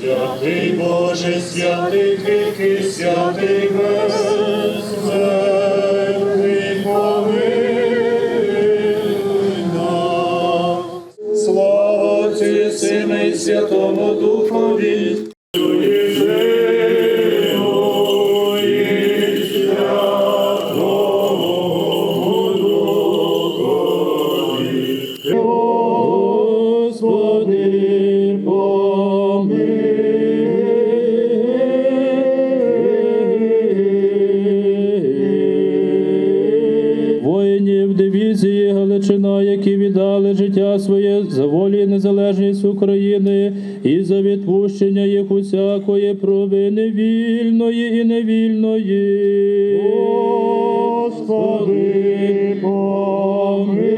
Святий Боже, святий кріпкий, святий безсмертний, волі і незалежність України і за відпущення їх усякої провини вільної і невільної. Господи, помилуй.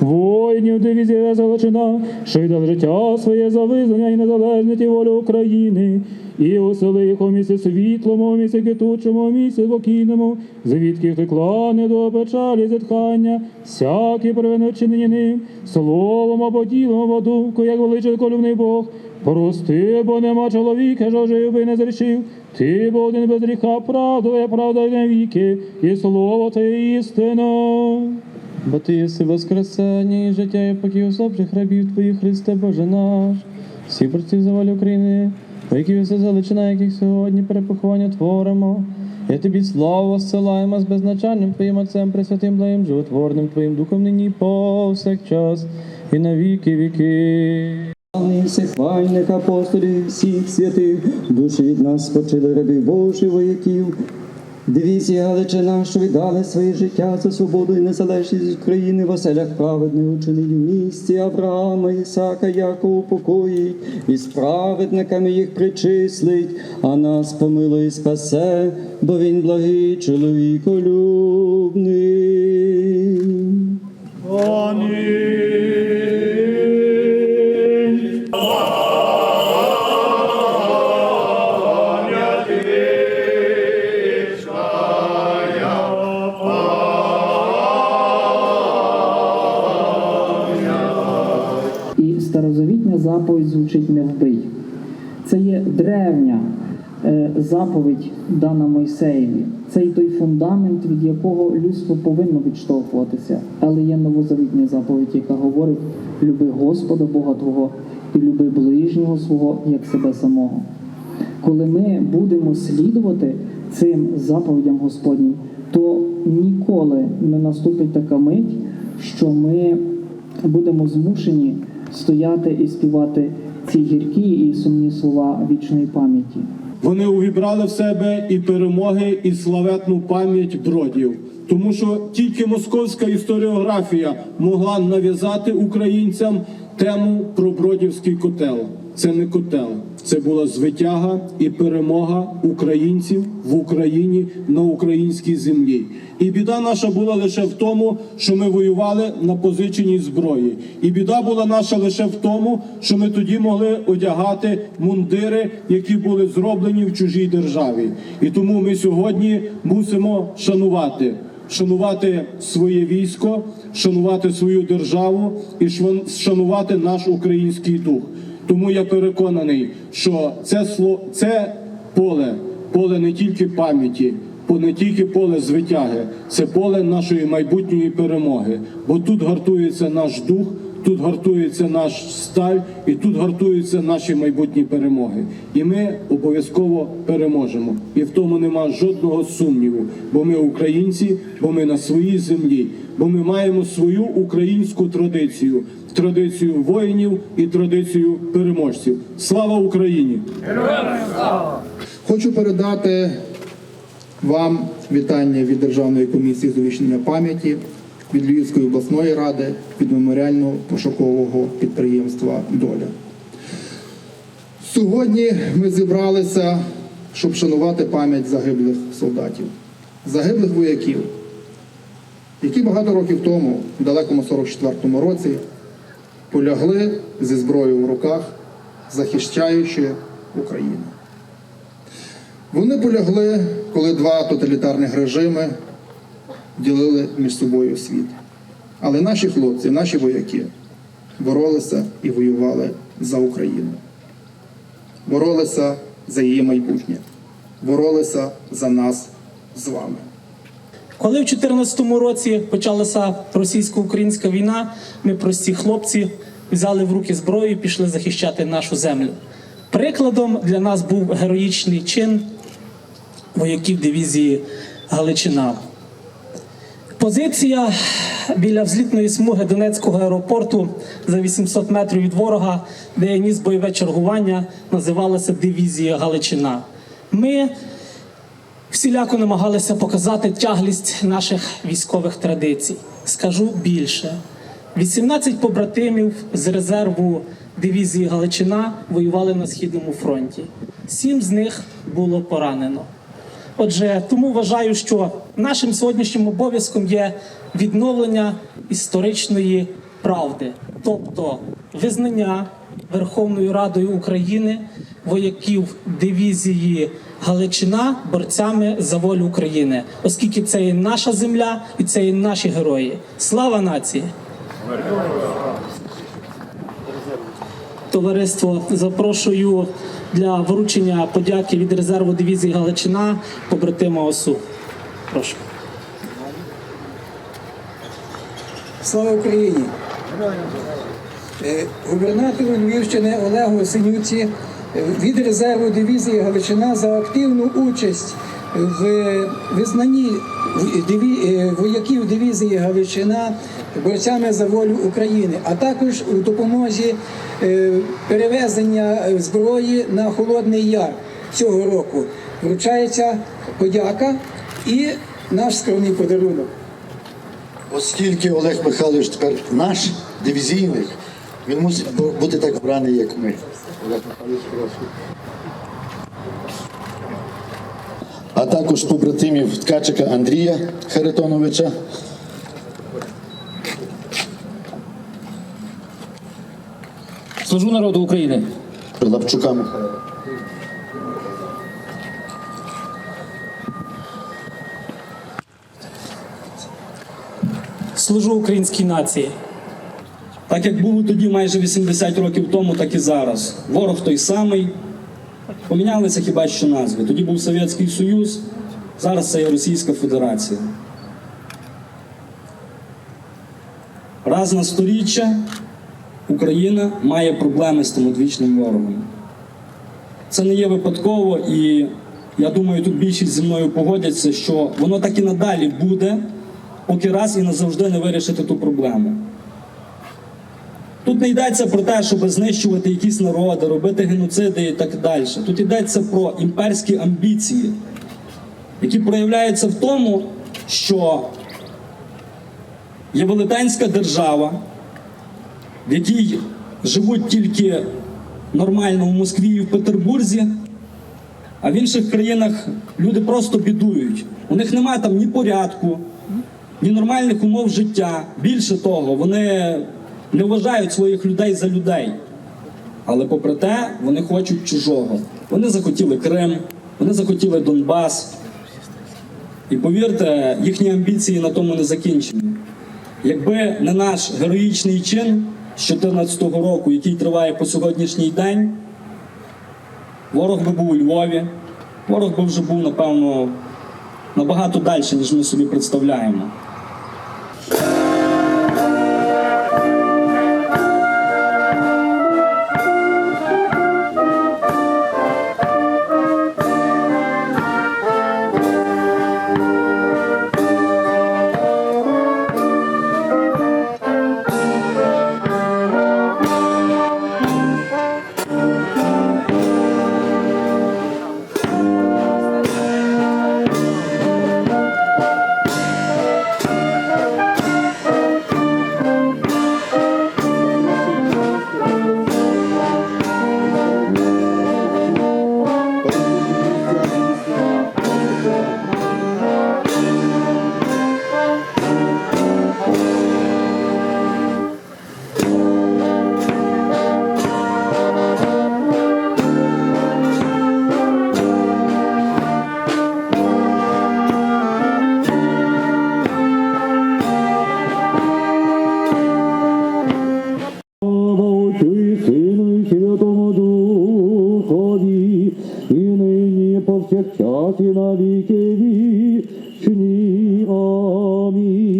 Воїнів дивізії Галичина, що віддали життя своє за визнання і незалежність і волю України, і осели їх у місці світлому, у місці квітучому, у спокійному, звідки втекла не до печалі зітхання, всякі провини вчинені ним, словом або ділом, або думкою, як величий колюбний Бог. Прости, бо нема чоловіка, що жив би не зрішив. Ти бо один без гріха, правда, правда й навіки, і слово Твоє істина. Бо ти єси воскресення і життя і покій усопших рабів твоїх, Христе Боже наш, всі борців за волю України, які все заличина, яких сьогодні перепоховання творимо. Я тобі славу зсилаємо з безначальним Твоїм Отцем, Пресвятим Благим, животворним Твоїм Духом нині повсякчас і на віки віки. Всіх хвальних апостолів, всіх святих, душі від нас спочили раби Божі вояків. Дивізія Галичина, що віддали своє життя за свободу і незалежність України в оселях праведних учинив в місті Авраама, Ісака, Якова упокоїть, і з праведниками їх причислить, а нас помилує і спасе, бо він благий чоловіколюбний. Амінь. Старозавітня заповідь звучить не вбий. Це є древня е, заповідь дана Мойсеєві. Це й той фундамент, від якого людство повинно відштовхуватися. Але є новозавітня заповідь, яка говорить: люби Господа Бога Твого і люби ближнього свого як себе самого. Коли ми будемо слідувати цим заповідям Господнім, то ніколи не наступить така мить, що ми будемо змушені стояти і співати ці гіркі і сумні слова вічної пам'яті. Вони увібрали в себе і перемоги, і славетну пам'ять бродів. Тому що тільки московська історіографія могла нав'язати українцям тему про бродівський котел. Це не котел, це була звитяга і перемога українців в Україні на українській землі. І біда наша була лише в тому, що ми воювали на позиченій зброї. І біда була наша лише в тому, що ми тоді могли одягати мундири, які були зроблені в чужій державі. І тому ми сьогодні мусимо шанувати. Шанувати своє військо, шанувати свою державу і шанувати наш український дух. Тому я переконаний, що це це поле, поле не тільки пам'яті, не тільки поле звитяги, це поле нашої майбутньої перемоги. Бо тут гартується наш дух, тут гартується наш сталь, і тут гартуються наші майбутні перемоги. І ми обов'язково переможемо. І в тому нема жодного сумніву, бо ми українці, бо ми на своїй землі, бо ми маємо свою українську традицію, традицію воїнів і традицію переможців. Слава Україні! Хочу передати вам вітання від Державної комісії з увічнення пам'яті, від Львівської обласної ради, від меморіального пошукового підприємства Доля. Сьогодні ми зібралися, щоб шанувати пам'ять загиблих солдатів, загиблих вояків, які багато років тому, в далекому 44-му році, полягли зі зброєю в руках, захищаючи Україну. Вони полягли, коли два тоталітарних режими ділили між собою світ. Але наші хлопці, наші вояки боролися і воювали за Україну. Боролися за її майбутнє, боролися за нас з вами. Коли в 2014 році почалася російсько-українська війна, ми прості хлопці взяли в руки зброю і пішли захищати нашу землю. Прикладом для нас був героїчний чин вояків дивізії Галичина. Позиція біля взлітної смуги Донецького аеропорту за 800 метрів від ворога, де я ніс бойове чергування, називалася Дивізія Галичина. Ми всіляко намагалися показати тяглість наших військових традицій. Скажу більше: 18 побратимів з резерву дивізії Галичина воювали на східному фронті. Сім з них було поранено. Отже, тому вважаю, що нашим сьогоднішнім обов'язком є відновлення історичної правди, тобто визнання Верховною Радою України вояків дивізії Галичина борцями за волю України, оскільки це є наша земля і це є наші герої. Слава нації! Товариство запрошую для вручення подяки від резерву дивізії Галичина побратима ОСУ. Прошу. Слава Україні! Е, Губернатору Львівщини Олегу Синюці е, від резерву дивізії Галичина за активну участь в визнанні е, вояків дивізії Галичина борцями за волю України, а також у допомозі е, перевезення зброї на Холодний Яр цього року. Вручається подяка і наш скромний подарунок. Оскільки Олег Михайлович тепер наш дивізійник, він мусить бути так вбраний, як ми. Олег Михайлович, прошу. А також побратимів Ткачика Андрія Харитоновича. Служу народу України. Лапчука Михайла. Служу українській нації. Так як було тоді майже 80 років тому, так і зараз. Ворог той самий. Помінялися хіба що назви. Тоді був Совєтський Союз, зараз це є Російська Федерація. Раз на сторіччя Україна має проблеми з тим одвічним ворогом. Це не є випадково, і я думаю, тут більшість зі мною погодяться, що воно так і надалі буде, поки раз і назавжди не вирішити ту проблему. Тут не йдеться про те, щоб знищувати якісь народи, робити геноциди і так далі. Тут йдеться про імперські амбіції, які проявляються в тому, що є велетенська держава, в якій живуть тільки нормально в Москві і в Петербурзі, а в інших країнах люди просто бідують. У них немає там ні порядку, ні нормальних умов життя. Більше того, вони не вважають своїх людей за людей. Але попри те, вони хочуть чужого. Вони захотіли Крим, вони захотіли Донбас. І повірте, їхні амбіції на тому не закінчені. Якби не наш героїчний чин з 2014 року, який триває по сьогоднішній день, ворог би був у Львові, ворог би вже був, напевно, набагато далі, ніж ми собі представляємо. 백자제나 리게니 주님 아미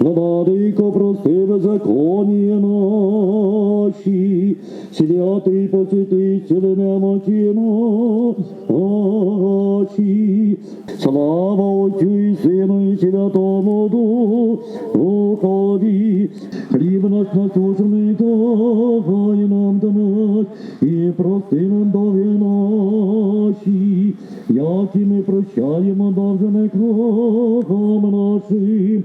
владыко, прости беззаконие наши, святый посвятитель немочи наши. Слава Отцю и Сыну и Святому Духові, хліб наш насущний давай нам донать, і прости нам дови наші, як і ми прощаємо должникам нашим.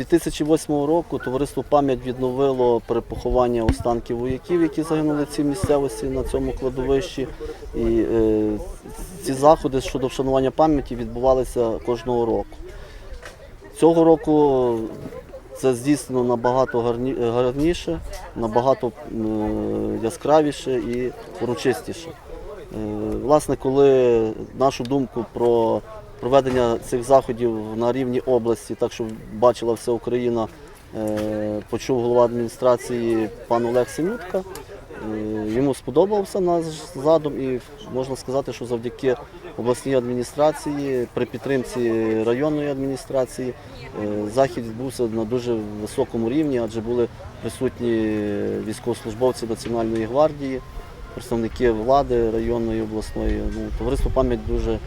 2008 року товариство пам'ять відновило перепоховання останків вояків, які загинули в цій місцевості на цьому кладовищі. І е, ці заходи щодо вшанування пам'яті відбувалися кожного року. Цього року це здійснено набагато гарні, гарніше, набагато е, яскравіше і урочистіше. Е, Власне, коли нашу думку про проведення цих заходів на рівні області, так щоб бачила вся Україна, е, почув голова адміністрації пан Олег Синютка. Е, Йому сподобався наш задум і можна сказати, що завдяки обласній адміністрації, при підтримці районної адміністрації, е, захід відбувся на дуже високому рівні, адже були присутні військовослужбовці Національної гвардії, представники влади районної обласної. Ну, Товариство пам'ять дуже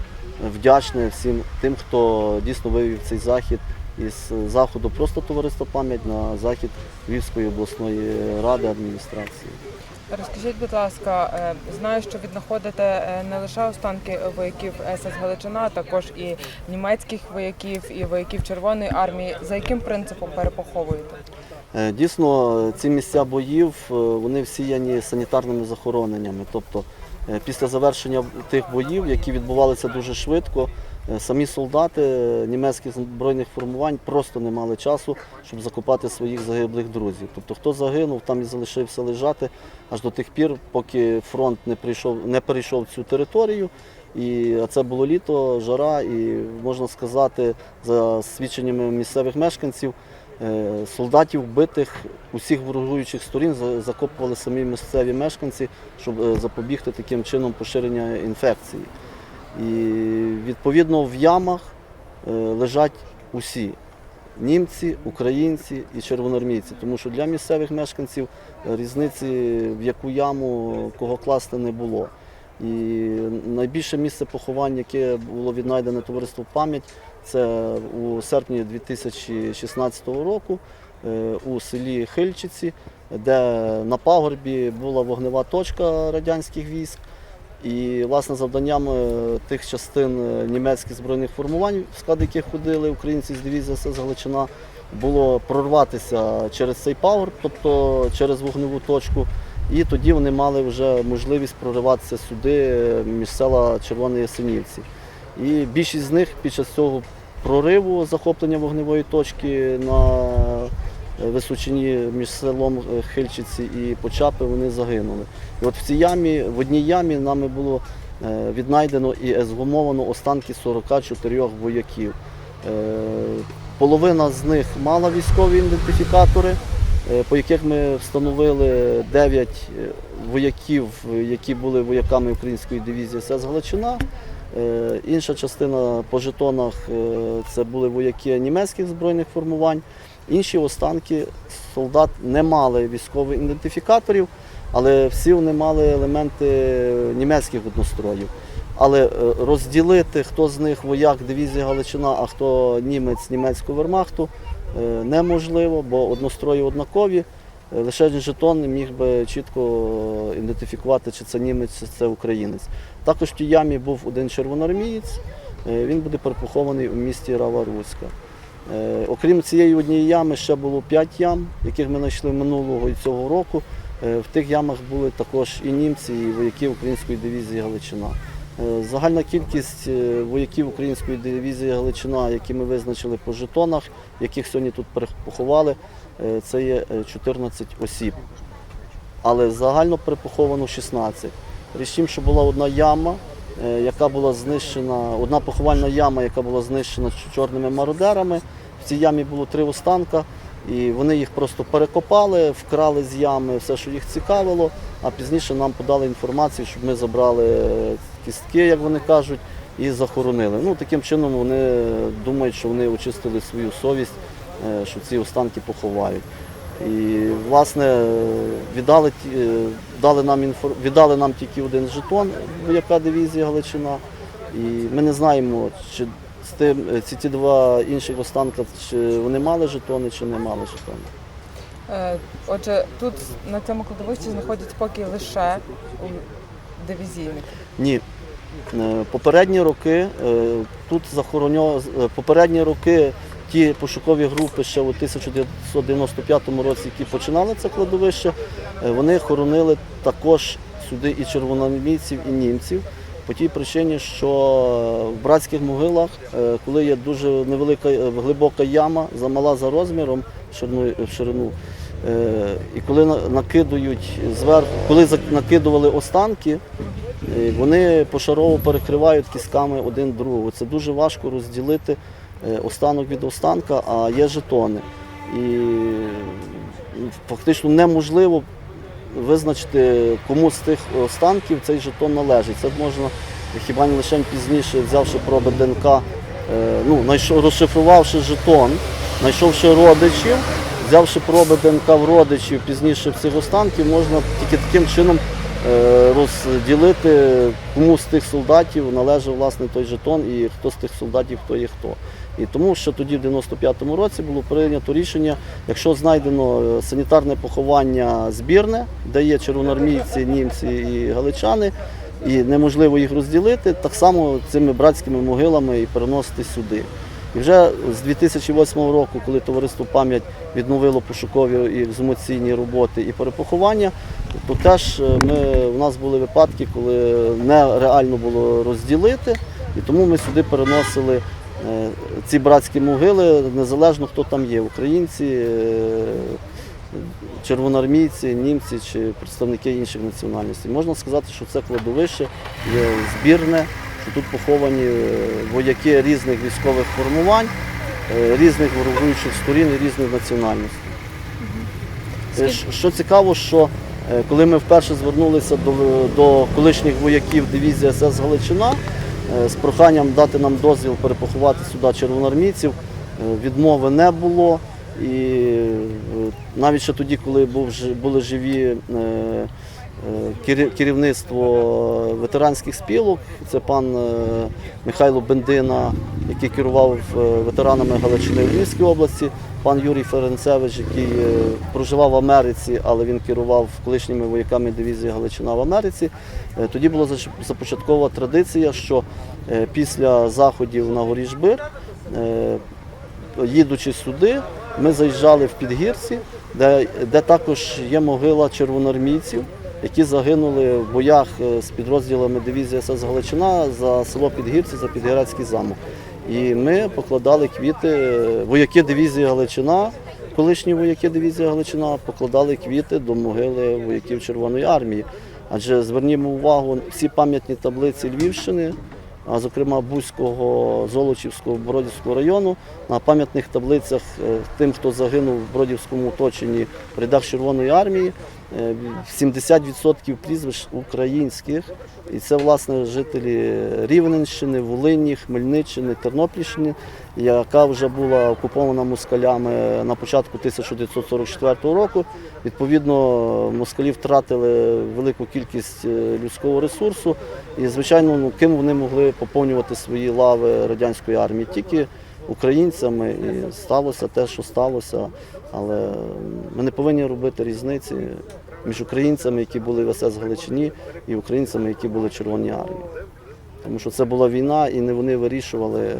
вдячне всім тим, хто дійсно вивів цей захід із заходу просто товариство пам'ять на захід Львівської обласної ради адміністрації. Розкажіть, будь ласка, е, знаю, що віднаходите е, не лише останки вояків СС Галичина, а також і німецьких вояків, і вояків Червоної армії. За яким принципом перепоховуєте? Е, Дійсно, ці місця боїв вони всіяні санітарними захороненнями. Тобто після завершення тих боїв, які відбувалися дуже швидко, е, самі солдати е, німецьких збройних формувань просто не мали часу, щоб закопати своїх загиблих друзів. Тобто, хто загинув, там і залишився лежати аж до тих пір, поки фронт не прийшов, не перейшов цю територію. І а це було літо, жара, і можна сказати, за свідченнями місцевих мешканців. Е, Солдатів вбитих усіх ворогуючих сторін закопували самі місцеві мешканці, щоб е, запобігти таким чином поширення інфекції. І відповідно в ямах е, лежать усі німці, українці і червоноармійці, тому що для місцевих мешканців різниці в яку яму кого класти не було. І найбільше місце поховань, яке було віднайдене товариство пам'ять, це у серпні 2016 року е, у селі Хильчиці, де на пагорбі була вогнева точка радянських військ. І власне завданням тих частин е, німецьких збройних формувань, в склад яких ходили українці з дивізії СС Галичина, було прорватися через цей пагорб, тобто через вогневу точку. І тоді вони мали вже можливість прориватися сюди е, між села Червоні Ясенівці. І більшість з них під час цього прориву захоплення вогневої точки на е, височині між селом е, Хильчиці і Почапи вони загинули. І от в цій ямі, в одній ямі нами було е, віднайдено і езгумовано останки 44 вояків. Половина з них мала військові ідентифікатори, по яких ми встановили 9 вояків, які були вояками української дивізії СС Галичина. Е, Інша частина по жетонах е, це були вояки німецьких збройних формувань. Інші останки солдат не мали військових ідентифікаторів, але всі вони мали елементи німецьких одностроїв. Але е, розділити, хто з них вояк дивізії Галичина, а хто німець німецького вермахту, неможливо, бо однострої однакові. Лише жетон міг би чітко ідентифікувати, чи це німець, чи це українець. Також в тій ямі був один червоноармієць, е, він буде перепохований у місті Рава Руська. Е, Окрім цієї однієї ями, ще було 5 ям, яких ми знайшли минулого і цього року. Е, В тих ямах були також і німці, і вояки української дивізії Галичина. Загальна кількість вояків української дивізії Галичина, які ми визначили по жетонах, яких сьогодні тут перепоховали, це є е, 14 осіб. Але загально перепоховано 16. Річ тім, що була одна яма, е, яка була знищена, одна поховальна яма, яка була знищена чорними мародерами. В цій ямі було три останка, і вони їх просто перекопали, вкрали з ями все, що їх цікавило, а пізніше нам подали інформацію, щоб ми забрали е, кістки, як вони кажуть, і захоронили. Ну, таким чином вони думають, що вони очистили свою совість, е, що ці останки поховають. І власне віддали, е, дали нам інфор... віддали нам тільки один жетон вояка дивізії Галичина. І ми не знаємо, чи з тим е, ці ті два інших останка, чи вони мали жетони, чи не мали жетони. Е, Отже, тут на цьому кладовищі знаходять поки лише дивізійники. Ні. Попередні роки тут захороньо... попередні роки ті пошукові групи ще у 1995 році, які починали це кладовище, е, вони хоронили також сюди і червоноармійців, і німців. По тій причині, що в братських могилах, е, коли є дуже невелика е, глибока яма, замала за розміром в ширину, е, і коли накидують зверху, коли накидували останки, Е, Вони пошарово перекривають кістками один другого. Це дуже важко розділити е, останок від останка, а є жетони. І фактично неможливо визначити, кому з тих останків цей жетон належить. Це можна хіба не лише пізніше, взявши проби ДНК, е, ну, розшифрувавши жетон, знайшовши родичів, взявши проби ДНК в родичів пізніше в цих останків, можна тільки таким чином е, розділити, кому з тих солдатів належав власне той жетон і хто з тих солдатів, хто є хто. І тому що тоді, в 95-му році, було прийнято рішення, якщо знайдено е, санітарне поховання збірне, де є червоноармійці, німці і галичани, і неможливо їх розділити, так само цими братськими могилами і переносити сюди. І вже з 2008 року, коли товариство пам'ять відновило пошукові і екзумаційні роботи і перепоховання, то теж е, ми, у нас були випадки, коли нереально було розділити, і тому ми сюди переносили ці братські могили, незалежно хто там є, українці, е, червоноармійці, німці чи представники інших національностей. Можна сказати, що це кладовище є збірне, що тут поховані е, вояки різних військових формувань, е, різних ворогуючих сторін і різних національностей. Е, Що цікаво, що е, коли ми вперше звернулися до, до колишніх вояків дивізії СС Галичина е, з проханням дати нам дозвіл перепоховати сюди червоноармійців, е, відмови не було. І е, навіть ще тоді, коли були живі е, е, керівництво ветеранських спілок, це пан е, Михайло Бендина, який керував е, ветеранами Галичини в Львівській області, пан Юрій Ференцевич, який е, проживав в Америці, але він керував колишніми вояками дивізії Галичина в Америці. Тоді була започаткова традиція, що після заходів на горі Жбир, їдучи сюди, ми заїжджали в Підгірці, де, де також є могила червоноармійців, які загинули в боях е, з підрозділами дивізії СС Галичина за село Підгірці, за Підгірецький замок. І ми покладали квіти, е, вояки дивізії Галичина, колишні вояки дивізії Галичина покладали квіти до могили вояків Червоної армії. Адже звернімо увагу, всі пам'ятні таблиці Львівщини, а зокрема Бузького, Золочівського, Бродівського району, на пам'ятних таблицях е, тим, хто загинув в Бродівському оточенні в Червоної армії, 70% прізвищ українських. І це, власне, жителі Рівненщини, Волині, Хмельниччини, Тернопільщини, яка вже була окупована москалями на початку 1944 року. Відповідно, москалі втратили велику кількість е, людського ресурсу. І, звичайно, ну, ким вони могли поповнювати свої лави радянської армії? Тільки українцями. І сталося те, що сталося. Але ми не повинні робити різниці між українцями, які були в СС Галичині, і українцями, які були в Червоній армії. Тому що це була війна, і не вони вирішували,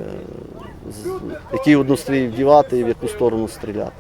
який однострій вдівати і в яку сторону стріляти.